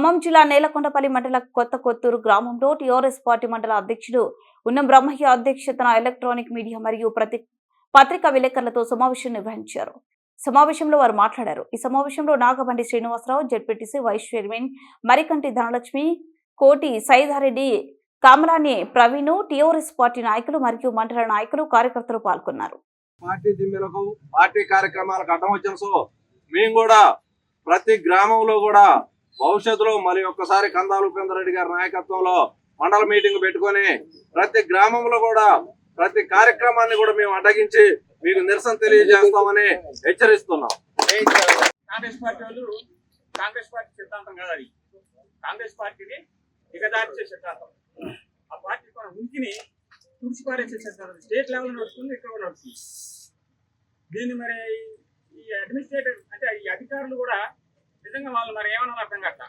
ఖమ్మం జిల్లా నేలకొండపల్లి మండల కొత్త కొత్తూరు గ్రామంలో టీఆర్ఎస్ పార్టీ మండల అధ్యక్షుడు ఉన్న బ్రహ్మయ్య అధ్యక్షతన ఎలక్ట్రానిక్ మీడియా మరియు ప్రతి పత్రికా విలేకరులతో సమావేశం నిర్వహించారు. సమావేశంలో వారు మాట్లాడారు. ఈ సమావేశంలో Nagabandi Srinivasarao ZPTC vice chairman Marikanti Dhanalakshmi Koti Saidareddy Kamarani Praveen TRS party నాయకులు మరియు మండల నాయకులు కార్యకర్తలు పాల్గొన్నారు. పార్టీ దిమ్మెలకు పార్టీ కార్యక్రమాలకు అడ్డం సో మేము కూడా ప్రతి గ్రామంలో కూడా భవిష్యత్తులో మరి ఒక్కసారి కందాలు ఉపేంద్ర రెడ్డి గారి నాయకత్వంలో మండల మీటింగ్ పెట్టుకొని ప్రతి గ్రామంలో కూడా ప్రతి కార్యక్రమాన్ని కూడా మేము అడ్డగించి మీకు నిరసన తెలియజేస్తామని హెచ్చరిస్తున్నాం. కాంగ్రెస్ పార్టీ వాళ్ళు కాంగ్రెస్ పార్టీ సిద్ధాంతం కాదు అది. కాంగ్రెస్ పార్టీని దిగదార్చే సిద్ధాంతం. ఆ పార్టీ మన ఉనికిని తుడిచిపారేసే సిద్ధాంతం. స్టేట్ లెవెల్ నడుస్తుంది ఇక్కడ కూడా నడుస్తుంది. దీన్ని మరి ఈ అడ్మినిస్ట్రేటర్ అంటే ఈ అధికారులు కూడా నిజంగా వాళ్ళు మరి ఏమన్నా అర్థం కట్ట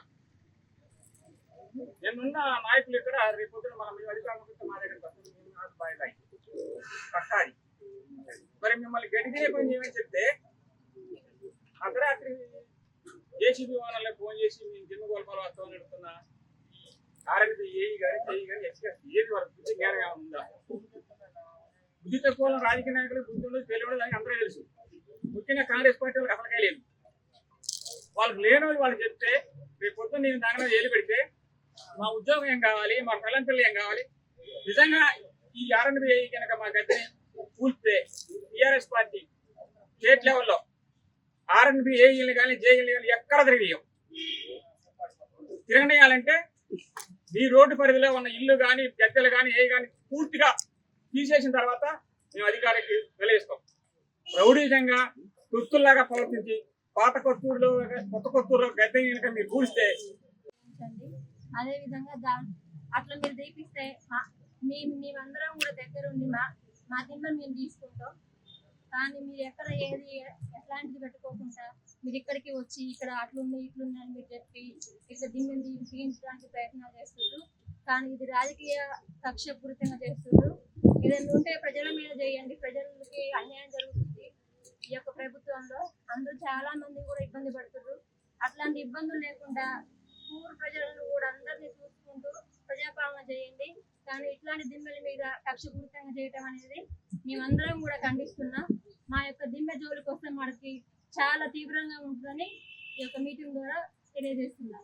నిన్నున్న నాయకులు ఇక్కడ రేపు పొద్దున మనం మీ అధికారులు మా దగ్గర కట్టాలి. మరి మిమ్మల్ని గడిగిరే పని చేయమని చెప్తే అర్ధరాత్రి జేసీబీ వాళ్ళకి ఫోన్ చేసి మేము జిమ్మ గోల్పాలు వస్తామని అడుగుతున్నా. ఆర్ఎన్బి ఏఈ గారి చేయి గారి ఎస్ఎస్ ఏది వరకు బుద్ధి ఉందా? బుద్ధి తక్కువ రాజకీయ నాయకులు బుద్ధి ఉండదు తెలియదు అందరూ తెలుసు. ముఖ్యంగా కాంగ్రెస్ పార్టీ వాళ్ళకి అసలుకే లేదు. వాళ్ళకి లేని వాళ్ళు చెప్తే రేపు పొద్దున్న నేను దాని మీద ఏలు పెడితే మా ఉద్యోగం ఏం కావాలి? మా పిల్లల పిల్లలు ఏం కావాలి? నిజంగా ఈ ఆర్ఎన్బి కనుక మా గతిని కూల్తే టీఆర్ఎస్ పార్టీ స్టేట్ లెవెల్లో ఆర్ఎన్బి ఏఈలు కానీ జేఈలు కానీ ఎక్కడ తిరిగియం తిరగనేయాలంటే మీ రోడ్డు పరిధిలో ఉన్న ఇల్లు కానీ గద్దెలు కానీ ఏ కానీ పూర్తిగా తీసేసిన తర్వాత మేము అధికారికి వెలిగిస్తాం రౌడీజంగా తుస్తుల్లాగా ప్రవర్తించి పాత కొత్తూరులో కొత్త కొత్తూరులో గద్దె కనుక మీరు కూలిస్తే అదే విధంగా అట్లా మీరు దీపిస్తే మా- మేము మేమందరం కూడా దగ్గర ఉండి మా మా దిమ్మ మేము తీసుకుంటాం. కానీ మీరు ఎక్కడ ఏది ఎట్లాంటిది పెట్టుకోకుండా మీరు ఇక్కడికి వచ్చి ఇక్కడ అట్లుంది ఇట్లుంది అని మీరు చెప్పి ఇట్లా దిమ్మని తీ- తీయించడానికి ప్రయత్నాలు చేస్తున్నారు కానీ ఇది రాజకీయ కక్షపూరితంగా చేస్తున్నారు ఏదైనా ఉంటే ప్రజల మీద చేయండి. ప్రజలకి అన్యాయం జరుగుతుంది. ప్రభుత్వంలో అందరూ చాలా మంది కూడా ఇబ్బంది పడుతున్నారు. అట్లాంటి ఇబ్బందులు లేకుండా ఊరు ప్రజలను కూడా అందరినీ చూసుకుంటూ ప్రజాపాలన చేయండి. కానీ ఇట్లాంటి దిమ్మెల మీద కక్షపూరితంగా చేయటం అనేది మేమందరం కూడా ఖండిస్తున్నాం. మా యొక్క దిమ్మె జోలికి వస్తే మనకి చాలా తీవ్రంగా ఉంటుందని ఈ యొక్క మీటింగ్ ద్వారా తెలియజేస్తున్నాం.